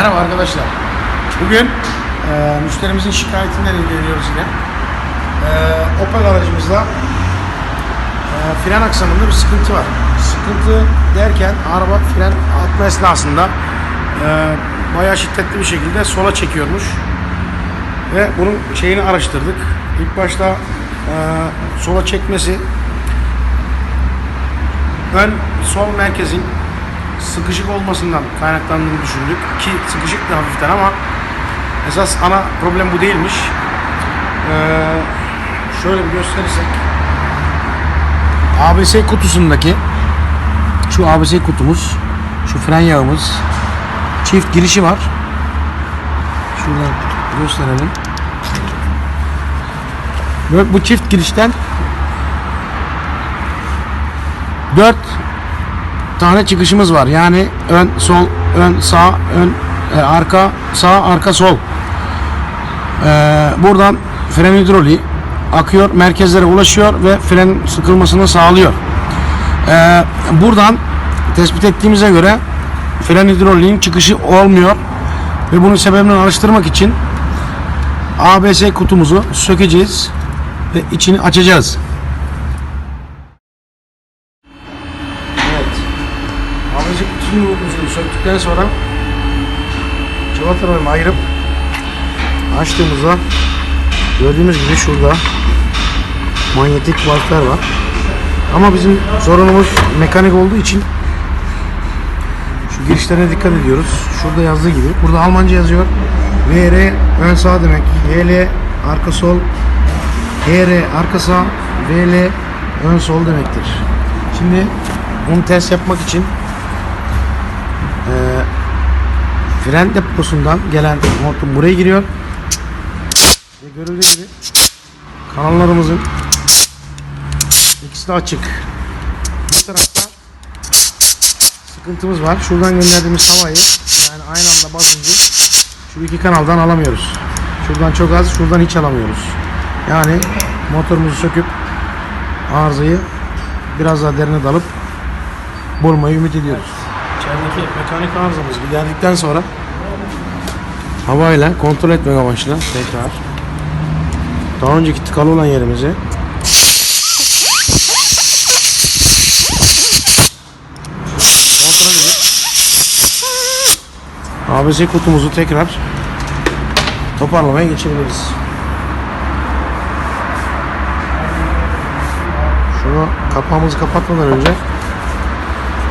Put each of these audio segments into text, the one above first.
arkadaşlar. Bugün e, müşterimizin şikayetinden ilgileniyoruz yine. E, Opel aracımızda e, fren aksamında bir sıkıntı var. Sıkıntı derken araba fren atma esnasında e, bayağı şiddetli bir şekilde sola çekiyormuş. Ve bunun şeyini araştırdık. İlk başta e, sola çekmesi ön sol merkezin sıkışık olmasından kaynaklandığını düşündük. Ki sıkışık da hafiften ama esas ana problem bu değilmiş. Ee, şöyle bir gösterirsek ABS kutusundaki şu ABS kutumuz şu fren yağımız çift girişi var. Şuradan gösterelim. Ve bu çift girişten 4 tane çıkışımız var. Yani ön, sol, ön, sağ, ön, e, arka, sağ, arka, sol. Ee, buradan fren hidroliği akıyor, merkezlere ulaşıyor ve fren sıkılmasını sağlıyor. Ee, buradan tespit ettiğimize göre fren hidroliğin çıkışı olmuyor ve bunun sebebini araştırmak için ABS kutumuzu sökeceğiz ve içini açacağız. Alıcı kutusunu söktükten sonra cıvatalarını ayırıp açtığımızda gördüğümüz gibi şurada manyetik valfler var. Ama bizim sorunumuz mekanik olduğu için şu girişlerine dikkat ediyoruz. Şurada yazdığı gibi. Burada Almanca yazıyor. VR ön sağ demek. YL arka sol. HR arka sağ. VL ön sol demektir. Şimdi bunu test yapmak için eee fren deposundan gelen hortum buraya giriyor. Ve görüldüğü gibi kanallarımızın ikisi de açık. Bu tarafta sıkıntımız var. Şuradan gönderdiğimiz havayı yani aynı anda basıncı şu iki kanaldan alamıyoruz. Şuradan çok az, şuradan hiç alamıyoruz. Yani motorumuzu söküp arızayı biraz daha derine dalıp bulmayı ümit ediyoruz. İçerideki mekanik arızamızı giderdikten sonra havayla kontrol etmek amaçlı tekrar daha önceki tıkalı olan yerimizi kontrol edip ABS kutumuzu tekrar toparlamaya geçebiliriz. Şunu kapağımızı kapatmadan önce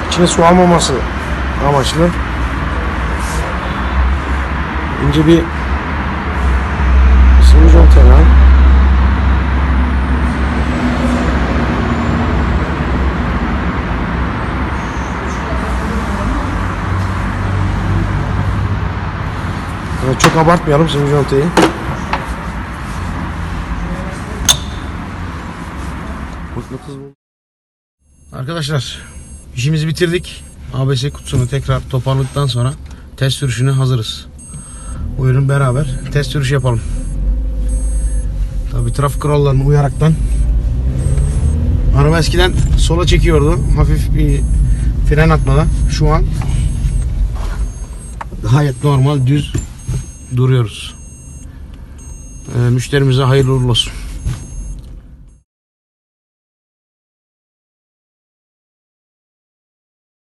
içine su almaması amaçlı ince bir sıvı contayla Evet, çok abartmayalım sıvı bu. Arkadaşlar işimizi bitirdik. ABS kutusunu tekrar toparladıktan sonra test sürüşüne hazırız. Buyurun beraber test sürüşü yapalım. Tabi trafik kurallarına uyaraktan Araba eskiden sola çekiyordu. Hafif bir fren atmadan. Şu an gayet normal düz duruyoruz. Ee, müşterimize hayırlı uğurlu olsun.